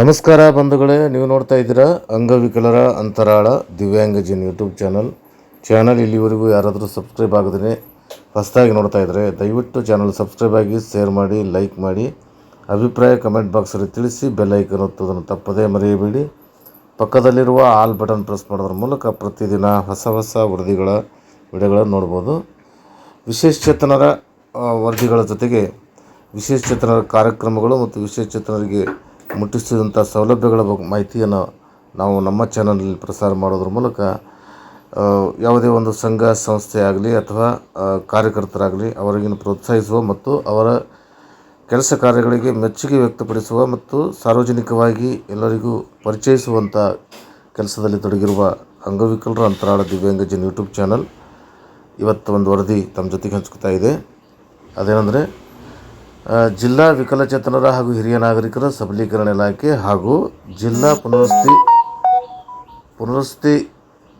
ನಮಸ್ಕಾರ ಬಂಧುಗಳೇ, ನೀವು ನೋಡ್ತಾ ಇದ್ದೀರಾ ಅಂಗವಿಕಲರ ಅಂತರಾಳ ದಿವ್ಯಾಂಗಜನ್ ಯೂಟ್ಯೂಬ್ ಚಾನಲ್ ಚಾನಲ್ ಇಲ್ಲಿವರೆಗೂ ಯಾರಾದರೂ ಸಬ್ಸ್ಕ್ರೈಬ್ ಆಗದೇ ಹೊಸದಾಗಿ ನೋಡ್ತಾ ಇದ್ದರೆ ದಯವಿಟ್ಟು ಚಾನಲ್ ಸಬ್ಸ್ಕ್ರೈಬ್ ಆಗಿ ಶೇರ್ ಮಾಡಿ ಲೈಕ್ ಮಾಡಿ. ಅಭಿಪ್ರಾಯ ಕಮೆಂಟ್ ಬಾಕ್ಸಲ್ಲಿ ತಿಳಿಸಿ ಬೆಲ್ ಐಕನ್ ಒತ್ತೋದನ್ನು ತಪ್ಪದೇ ಮರೆಯಬೇಡಿ. ಪಕ್ಕದಲ್ಲಿರುವ ಆಲ್ ಬಟನ್ ಪ್ರೆಸ್ ಮಾಡೋದ್ರ ಮೂಲಕ ಪ್ರತಿದಿನ ಹೊಸ ಹೊಸ ವರದಿಗಳ ವಿಡಿಯೋಗಳನ್ನು ನೋಡ್ಬೋದು. ವಿಶೇಷಚೇತನರ ಚೇತನರ ವರದಿಗಳ ಜೊತೆಗೆ ವಿಶೇಷಚೇತನರ ಕಾರ್ಯಕ್ರಮಗಳು ಮತ್ತು ವಿಶೇಷಚೇತನರಿಗೆ ಮುಟ್ಟಿಸಿದಂಥ ಸೌಲಭ್ಯಗಳ ಬಗ್ಗೆ ಮಾಹಿತಿಯನ್ನು ನಾವು ನಮ್ಮ ಚಾನಲ್ನಲ್ಲಿ ಪ್ರಸಾರ ಮಾಡೋದ್ರ ಮೂಲಕ ಯಾವುದೇ ಒಂದು ಸಂಘ, ಸಂಸ್ಥೆ ಆಗಲಿ ಅಥವಾ ಕಾರ್ಯಕರ್ತರಾಗಲಿ ಅವರಿಗಿನ ಪ್ರೋತ್ಸಾಹಿಸುವ ಮತ್ತು ಅವರ ಕೆಲಸ ಕಾರ್ಯಗಳಿಗೆ ಮೆಚ್ಚುಗೆ ವ್ಯಕ್ತಪಡಿಸುವ ಮತ್ತು ಸಾರ್ವಜನಿಕವಾಗಿ ಎಲ್ಲರಿಗೂ ಪರಿಚಯಿಸುವಂಥ ಕೆಲಸದಲ್ಲಿ ತೊಡಗಿರುವ ಅಂಗವಿಕಲರ ಅಂತರಾಳ ದಿವ್ಯಾಂಗಜನ್ ಯೂಟ್ಯೂಬ್ ಚಾನಲ್ ಇವತ್ತು ಒಂದು ವರದಿ ತಮ್ಮ ಜೊತೆಗೆ ಹಂಚ್ಕೊತಾ ಇದೆ. ಅದೇನೆಂದರೆ ಜಿಲ್ಲಾ ವಿಕಲಚೇತನರ ಹಾಗೂ ಹಿರಿಯ ನಾಗರಿಕರ ಸಬಲೀಕರಣ ಇಲಾಖೆ ಹಾಗೂ ಜಿಲ್ಲಾ ಪುನರ್ವಸತಿ ಪುನರ್ವಸತಿ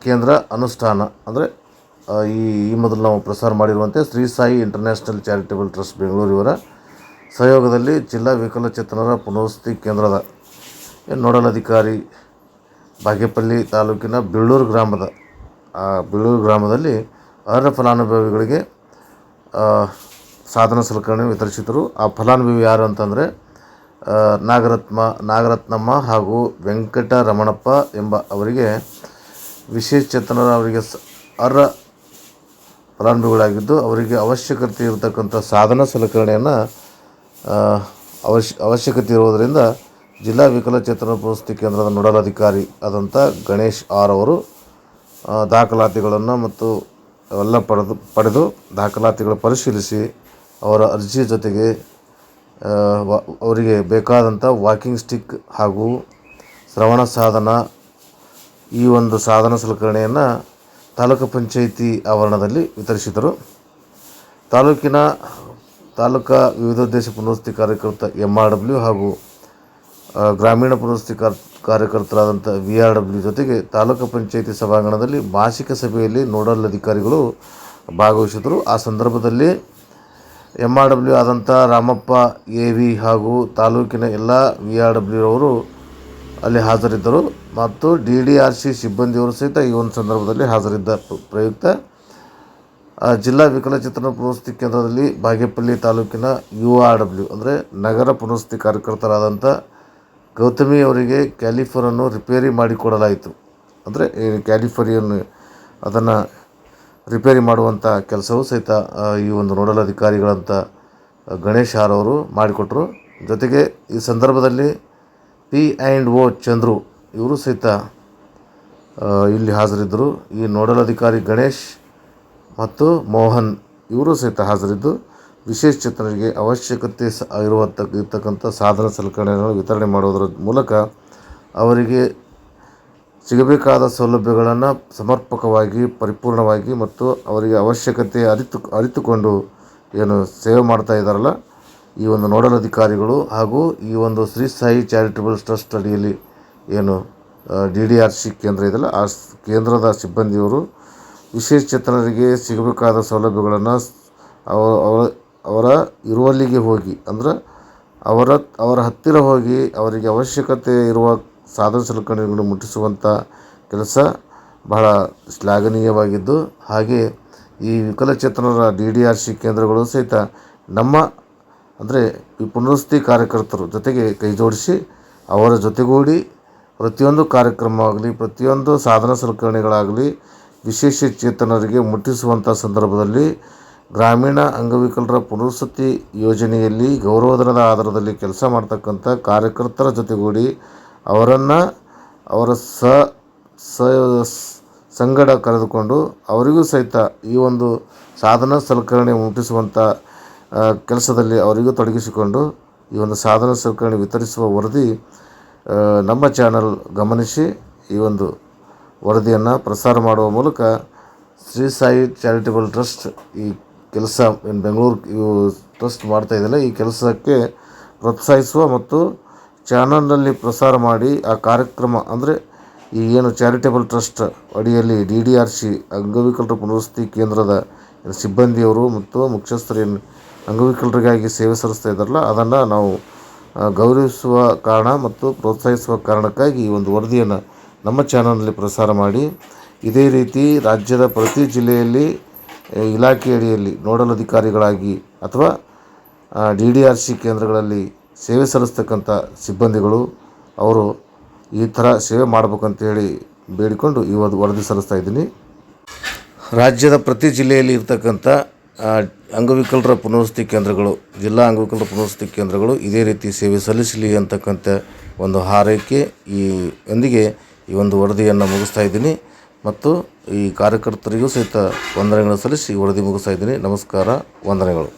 ಕೇಂದ್ರ ಅನುಷ್ಠಾನ, ಅಂದರೆ ಈ ಈ ಮೊದಲು ನಾವು ಪ್ರಸಾರ ಮಾಡಿರುವಂತೆ Shri Sai international charitable trust Bengaluru ಇವರ ಸಹಯೋಗದಲ್ಲಿ ಜಿಲ್ಲಾ ವಿಕಲಚೇತನರ ಪುನರ್ವಸತಿ ಕೇಂದ್ರದ ನೋಡಲ್ ಅಧಿಕಾರಿ ಬಾಗೇಪಲ್ಲಿ ತಾಲೂಕಿನ ಬೀಳೂರು ಗ್ರಾಮದ, ಆ, ಬೀಳೂರು ಗ್ರಾಮದಲ್ಲಿ ಅರ್ಹ ಫಲಾನುಭವಿಗಳಿಗೆ ಸಾಧನ ಸಲಕರಣೆ ವಿತರಿಸಿದರು ಆ ಫಲಾನುಭವಿ ಯಾರು ಅಂತಂದರೆ ನಾಗರತ್ನ, ನಾಗರತ್ನಮ್ಮ ಹಾಗೂ ವೆಂಕಟರಮಣಪ್ಪ ಎಂಬ ಅವರಿಗೆ ವಿಶೇಷಚೇತನರ ಅವರಿಗೆ ಸ, ಅರ್ಹ ಫಲಾನುಭವಿಗಳಾಗಿದ್ದು, ಅವರಿಗೆ ಅವಶ್ಯಕತೆ ಇರತಕ್ಕಂಥ ಸಾಧನ ಸಲಕರಣೆಯನ್ನು ಅವಶ್ಯ, ಅವಶ್ಯಕತೆ ಇರುವುದರಿಂದ ಜಿಲ್ಲಾ ವಿಕಲಚೇತನ ಪ್ರಶಸ್ತಿ ಕೇಂದ್ರದ ನೋಡಲ್ ಅಧಿಕಾರಿ ಆದಂಥ ಗಣೇಶ್ ಆರ್ ಅವರು ದಾಖಲಾತಿಗಳನ್ನು ಮತ್ತು ಅವೆಲ್ಲ ಪಡೆದು ಪಡೆದು ದಾಖಲಾತಿಗಳು ಪರಿಶೀಲಿಸಿ ಅವರ ಅರ್ಜಿಯ ಜೊತೆಗೆ ಅವರಿಗೆ ಬೇಕಾದಂಥ ವಾಕಿಂಗ್ ಸ್ಟಿಕ್ ಹಾಗೂ ಶ್ರವಣ ಸಾಧನ, ಈ ಒಂದು ಸಾಧನ ಸಲಕರಣೆಯನ್ನು ತಾಲೂಕು ಪಂಚಾಯಿತಿ ಆವರಣದಲ್ಲಿ ವಿತರಿಸಿದರು ತಾಲೂಕಿನ ತಾಲೂಕಾ ವಿವಿಧೋದ್ದೇಶ ಪುನರ್ವಸತಿ ಕಾರ್ಯಕರ್ತ ಎಂ ಆರ್ ಡಬ್ಲ್ಯೂ ಹಾಗೂ ಗ್ರಾಮೀಣ ಪುನರ್ವಸತಿ ಕಾರ್, ಕಾರ್ಯಕರ್ತರಾದಂಥ ವಿ ಆರ್ ಡಬ್ಲ್ಯೂ ಜೊತೆಗೆ ತಾಲೂಕು ಪಂಚಾಯಿತಿ ಸಭಾಂಗಣದಲ್ಲಿ ಮಾಸಿಕ ಸಭೆಯಲ್ಲಿ ನೋಡಲ್ ಅಧಿಕಾರಿಗಳು ಭಾಗವಹಿಸಿದರು ಆ ಸಂದರ್ಭದಲ್ಲಿ ಎಂ ಆರ್ ಡಬ್ಲ್ಯೂ ಆದಂಥ ರಾಮಪ್ಪ, ಎ ವಿ ಹಾಗೂ ತಾಲೂಕಿನ ಎಲ್ಲ ವಿ ಆರ್ ಡಬ್ಲ್ಯೂ ಅವರು ಅಲ್ಲಿ ಹಾಜರಿದ್ದರು ಮತ್ತು ಡಿ ಡಿ ಆರ್ ಸಿ ಸಿಬ್ಬಂದಿಯವರು ಸಹಿತ ಈ ಒಂದು ಸಂದರ್ಭದಲ್ಲಿ ಹಾಜರಿದ್ದ ಪ್ರ- ಪ್ರಯುಕ್ತ. ಜಿಲ್ಲಾ ವಿಕಲಚೇತನ ಪುನರ್ವಸತಿ ಕೇಂದ್ರದಲ್ಲಿ ಬಾಗೇಪಲ್ಲಿ ತಾಲೂಕಿನ ಯು ಆರ್ ಡಬ್ಲ್ಯೂ ಅಂದರೆ ನಗರ ಪುನರ್ವಸತಿ ಕಾರ್ಯಕರ್ತರಾದಂಥ ಗೌತಮಿ ಅವರಿಗೆ ಕ್ಯಾಲಿಫರನ್ನು ರಿಪೇರಿ ಮಾಡಿಕೊಡಲಾಯಿತು ಅಂದರೆ ಕ್ಯಾಲಿಫರಿಯನ್ನು ಅದನ್ನು ರಿಪೇರಿ ಮಾಡುವಂಥ ಕೆಲಸವೂ ಸಹಿತ ಈ ಒಂದು ನೋಡಲ್ ಅಧಿಕಾರಿಗಳಂತ ಗಣೇಶ್ ಆರ್ ಅವರು ಮಾಡಿಕೊಟ್ರು. ಜೊತೆಗೆ ಈ ಸಂದರ್ಭದಲ್ಲಿ ಪಿ ಆ್ಯಂಡ್ ಓ ಚಂದ್ರು ಇವರು ಸಹಿತ ಇಲ್ಲಿ ಹಾಜರಿದ್ದರು. ಈ ನೋಡಲ್ ಅಧಿಕಾರಿ ಗಣೇಶ್ ಮತ್ತು ಮೋಹನ್ ಇವರು ಸಹಿತ ಹಾಜರಿದ್ದು. ವಿಶೇಷ ಚೇತನರಿಗೆ ಅವಶ್ಯಕತೆ ಸ ಇರ್ತಕ್ಕಂಥ ಸಾಧನ ಸಲಕರಣೆಗಳನ್ನು ವಿತರಣೆ ಮಾಡುವುದರ ಮೂಲಕ ಅವರಿಗೆ ಸಿಗಬೇಕಾದ ಸೌಲಭ್ಯಗಳನ್ನು ಸಮರ್ಪಕವಾಗಿ, ಪರಿಪೂರ್ಣವಾಗಿ ಮತ್ತು ಅವರಿಗೆ ಅವಶ್ಯಕತೆ ಅರಿತು ಅರಿತುಕೊಂಡು ಏನು ಸೇವೆ ಮಾಡ್ತಾ ಇದ್ದಾರಲ್ಲ, ಈ ಒಂದು ನೋಡಲ್ ಅಧಿಕಾರಿಗಳು ಹಾಗೂ ಈ ಒಂದು ಶ್ರೀ ಸಾಯಿ ಚಾರಿಟಬಲ್ ಟ್ರಸ್ಟ್ ಅಡಿಯಲ್ಲಿ ಏನು ಡಿ ಡಿ ಆರ್ ಸಿ ಕೇಂದ್ರ ಇದೆಯಲ್ಲ, ಆ ಕೇಂದ್ರದ ಸಿಬ್ಬಂದಿಯವರು ವಿಶೇಷ ಚೇತನರಿಗೆ ಸಿಗಬೇಕಾದ ಸೌಲಭ್ಯಗಳನ್ನು ಅವ ಅವರ- ಅವರ ಇರುವಲ್ಲಿಗೆ ಹೋಗಿ, ಅಂದ್ರೆ ಅವರ ಅವರ ಹತ್ತಿರ ಹೋಗಿ ಅವರಿಗೆ ಅವಶ್ಯಕತೆ ಇರುವ ಸಾಧನ ಸಲಕರಣೆಗಳನ್ನು ಮುಟ್ಟಿಸುವಂಥ ಕೆಲಸ ಬಹಳ ಶ್ಲಾಘನೀಯವಾಗಿದ್ದು, ಹಾಗೆ ಈ ವಿಕಲಚೇತನರ ಡಿ ಡಿ ಆರ್ ಸಿ ಕೇಂದ್ರಗಳು ಸಹಿತ ನಮ್ಮ, ಅಂದರೆ ಈ ಪುನರ್ವಸತಿ ಕಾರ್ಯಕರ್ತರು ಜೊತೆಗೆ ಕೈ ಜೋಡಿಸಿ ಅವರ ಜೊತೆಗೂಡಿ ಪ್ರತಿಯೊಂದು ಕಾರ್ಯಕ್ರಮ ಆಗಲಿ ಪ್ರತಿಯೊಂದು ಸಾಧನ ಸಲಕರಣೆಗಳಾಗಲಿ ವಿಶೇಷ ಚೇತನರಿಗೆ ಮುಟ್ಟಿಸುವಂಥ ಸಂದರ್ಭದಲ್ಲಿ ಗ್ರಾಮೀಣ ಅಂಗವಿಕಲರ ಪುನರ್ವಸತಿ ಯೋಜನೆಯಲ್ಲಿ ಗೌರವಧನದ ಆಧಾರದಲ್ಲಿ ಕೆಲಸ ಮಾಡ್ತಕ್ಕಂಥ ಕಾರ್ಯಕರ್ತರ ಜೊತೆಗೂಡಿ ಅವರನ್ನು ಅವರ ಸ ಸಂಗಡ ಕರೆದುಕೊಂಡು ಅವರಿಗೂ ಸಹಿತ ಈ ಒಂದು ಸಾಧನ ಸಲಕರಣೆ ಮುಟ್ಟಿಸುವಂಥ ಕೆಲಸದಲ್ಲಿ ಅವರಿಗೂ ತೊಡಗಿಸಿಕೊಂಡು ಈ ಒಂದು ಸಾಧನ ಸಲಕರಣೆ ವಿತರಿಸುವ ವರದಿ ನಮ್ಮ ಚಾನಲ್ ಗಮನಿಸಿ ಈ ಒಂದು ವರದಿಯನ್ನು ಪ್ರಸಾರ ಮಾಡುವ ಮೂಲಕ ಶ್ರೀ ಸಾಯಿ ಚಾರಿಟೇಬಲ್ ಟ್ರಸ್ಟ್ ಈ ಕೆಲಸ ಏನು ಬೆಂಗಳೂರು ಇವು ಟ್ರಸ್ಟ್ ಮಾಡ್ತಾ ಇದೆಯಲ್ಲ ಈ ಕೆಲಸಕ್ಕೆ ಪ್ರೋತ್ಸಾಹಿಸುವ ಮತ್ತು ಚಾನಲ್ನಲ್ಲಿ ಪ್ರಸಾರ ಮಾಡಿ ಆ ಕಾರ್ಯಕ್ರಮ ಅಂದರೆ ಈ ಏನು ಚಾರಿಟೇಬಲ್ ಟ್ರಸ್ಟ್ ಅಡಿಯಲ್ಲಿ ಡಿ ಡಿ ಆರ್ ಸಿ ಅಂಗವಿಕಲರ ಪುನರ್ವಸತಿ ಕೇಂದ್ರದ ಸಿಬ್ಬಂದಿಯವರು ಮತ್ತು ಮುಖ್ಯಸ್ಥರು ಏನು ಅಂಗವಿಕಲರಿಗಾಗಿ ಸೇವೆ ಸಲ್ಲಿಸ್ತಾ ಇದ್ದಾರಲ್ಲ, ಅದನ್ನು ನಾವು ಗೌರವಿಸುವ ಕಾರಣ ಮತ್ತು ಪ್ರೋತ್ಸಾಹಿಸುವ ಕಾರಣಕ್ಕಾಗಿ ಈ ಒಂದು ವರದಿಯನ್ನು ನಮ್ಮ ಚಾನಲ್ನಲ್ಲಿ ಪ್ರಸಾರ ಮಾಡಿ. ಇದೇ ರೀತಿ ರಾಜ್ಯದ ಪ್ರತಿ ಜಿಲ್ಲೆಯಲ್ಲಿ ಇಲಾಖೆ ಅಡಿಯಲ್ಲಿ ನೋಡಲ್ ಅಧಿಕಾರಿಗಳಾಗಿ ಅಥವಾ ಡಿ ಡಿ ಆರ್ ಸಿ ಕೇಂದ್ರಗಳಲ್ಲಿ ಸೇವೆ ಸಲ್ಲಿಸ್ತಕ್ಕಂಥ ಸಿಬ್ಬಂದಿಗಳು ಅವರು ಈ ಥರ ಸೇವೆ ಮಾಡ್ಬೇಕಂತ ಹೇಳಿ ಬೇಡಿಕೊಂಡು ಒಂದು ವರದಿ ಸಲ್ಲಿಸ್ತಾ ಇದ್ದೀನಿ. ರಾಜ್ಯದ ಪ್ರತಿ ಜಿಲ್ಲೆಯಲ್ಲಿ ಇರ್ತಕ್ಕಂಥ ಅಂಗವಿಕಲರ ಪುನರ್ವಸತಿ ಕೇಂದ್ರಗಳು, ಜಿಲ್ಲಾ ಅಂಗವಿಕಲರ ಪುನರ್ವಸತಿ ಕೇಂದ್ರಗಳು ಇದೇ ರೀತಿ ಸೇವೆ ಸಲ್ಲಿಸಲಿ ಅಂತಕ್ಕಂಥ ಒಂದು ಹಾರೈಕೆ ಈ, ಒಂದಿಗೆ ಈ ಒಂದು ವರದಿಯನ್ನು ಮುಗಿಸ್ತಾ ಇದ್ದೀನಿ. ಮತ್ತು ಈ ಕಾರ್ಯಕರ್ತರಿಗೂ ಸಹಿತ ವಂದನೆಗಳನ್ನು ಸಲ್ಲಿಸಿ ವರದಿ ಮುಗಿಸ್ತಾ ನಮಸ್ಕಾರ ವಂದನೆಗಳು.